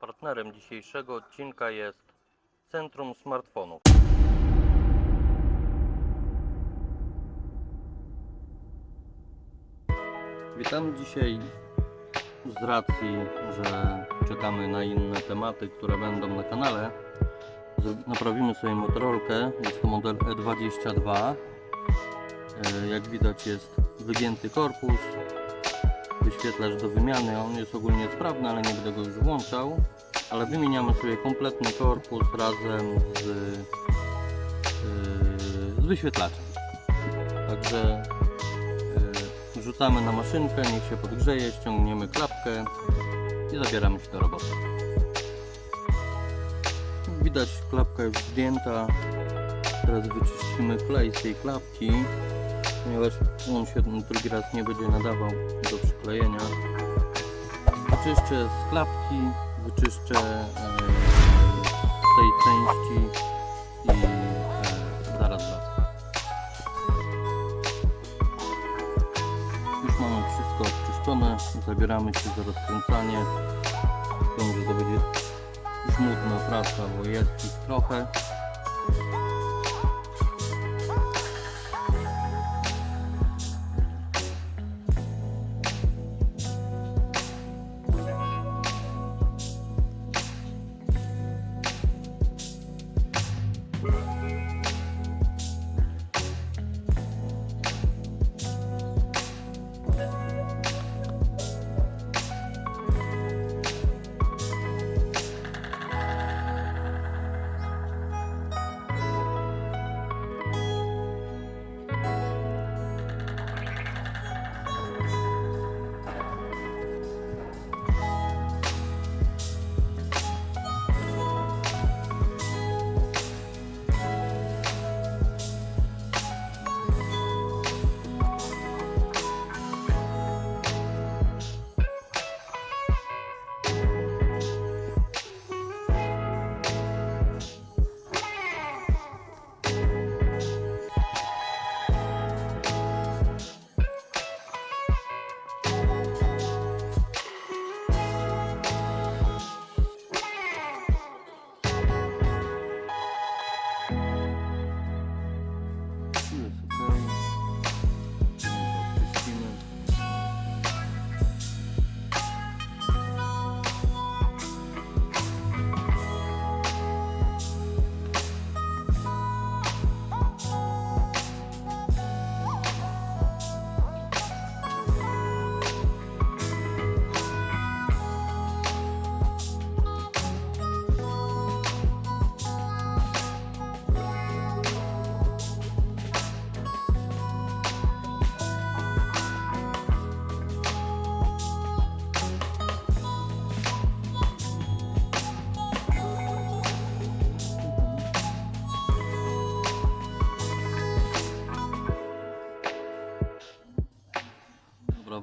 Partnerem dzisiejszego odcinka jest Centrum Smartfonów. Witam dzisiaj z racji, że czekamy na inne tematy, które będą na kanale. Naprawimy sobie motorolkę. Jest to model E22. E, Jak widać jest wygięty korpus, wyświetlacz do wymiany. On jest ogólnie sprawny, ale nie będę go już włączał. Ale wymieniamy sobie kompletny korpus razem z, yy, z wyświetlaczem. Także yy, rzucamy na maszynkę, niech się podgrzeje, ściągniemy klapkę i zabieramy się do roboty. Widać klapka już zdjęta. Teraz wyczyścimy klej z tej klapki, ponieważ on się drugi raz nie będzie nadawał do przyklejenia. Wyczyszczę z klapki, wyczyszczę e, z tej części i e, zaraz wracam. Już mamy wszystko odczyszczone, zabieramy się za rozkręcanie. Wiem, że to będzie żmudna praca, bo jest ich trochę.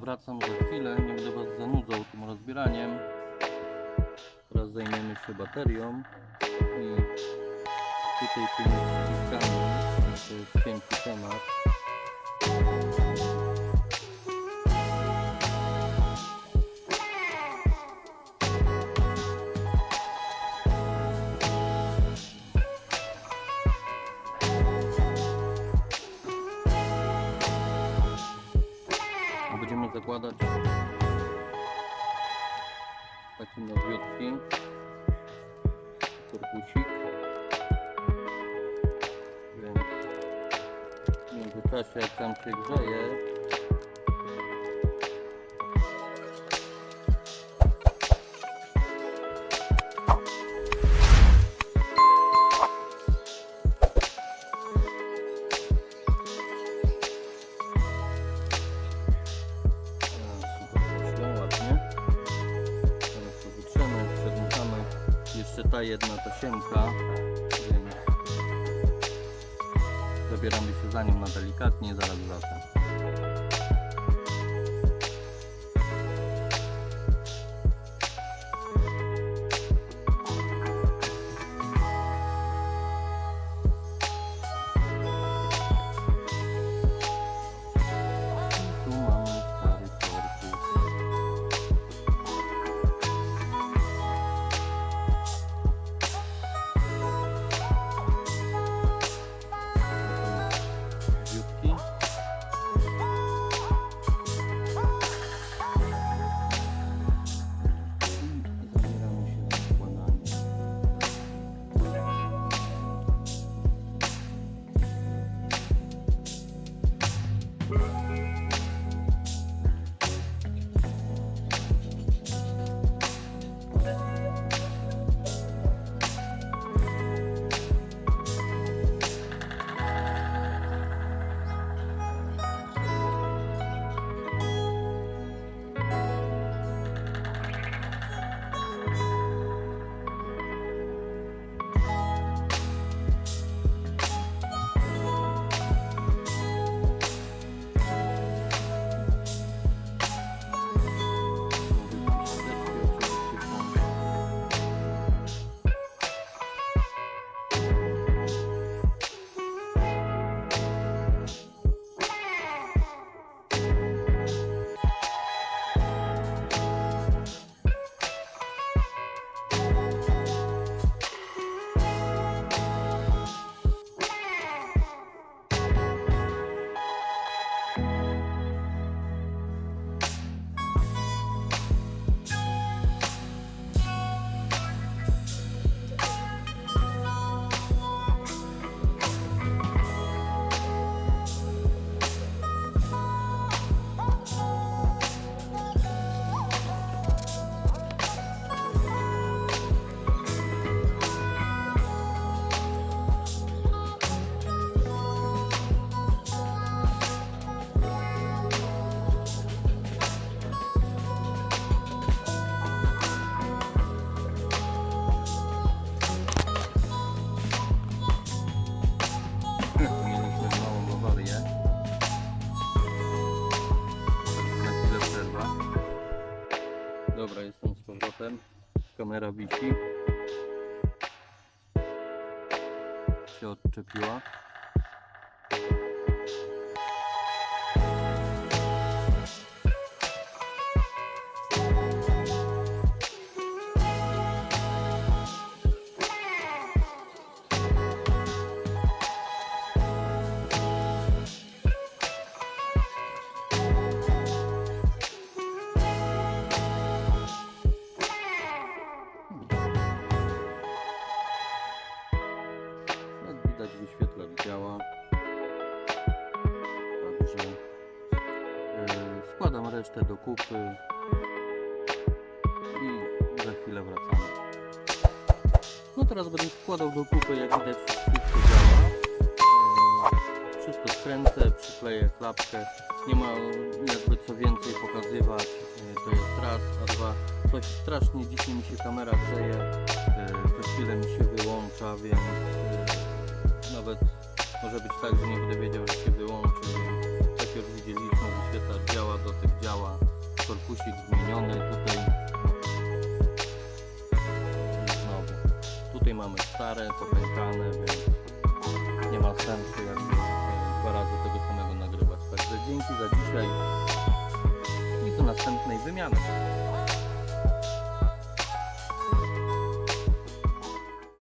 Wracam za chwilę, nie będę Was zanudzał tym rozbieraniem. Teraz zajmiemy się baterią i tutaj tymi przyciskami, to jest cienki temat. Zakładać takie nowiutki. Korpusik więc w międzyczasie jak tam się grzeje Ta jedna tasiemka, więc zabieramy się za nią na delikatnie, zaraz wracam. powrotem. Kamera wisi. Się odczepiła. Resztę do kupy i za chwilę wracamy. No teraz będę składał do kupy, jak widać wszystko działa. Yy, wszystko skręcę, przykleję klapkę. Nie ma jakby co więcej pokazywać. Yy, to jest raz, a dwa. Coś strasznie dzisiaj mi się kamera grzeje. Co chwilę mi się wyłącza, więc yy, nawet może być tak, że nie będę wiedział, że się wyłączy. Dotyk działa. Korpusik zmieniony tutaj. Znowu. Tutaj mamy stare, popękane, więc nie ma sensu jakby dwa razy tego samego nagrywać. Także dzięki za dzisiaj i do następnej wymiany.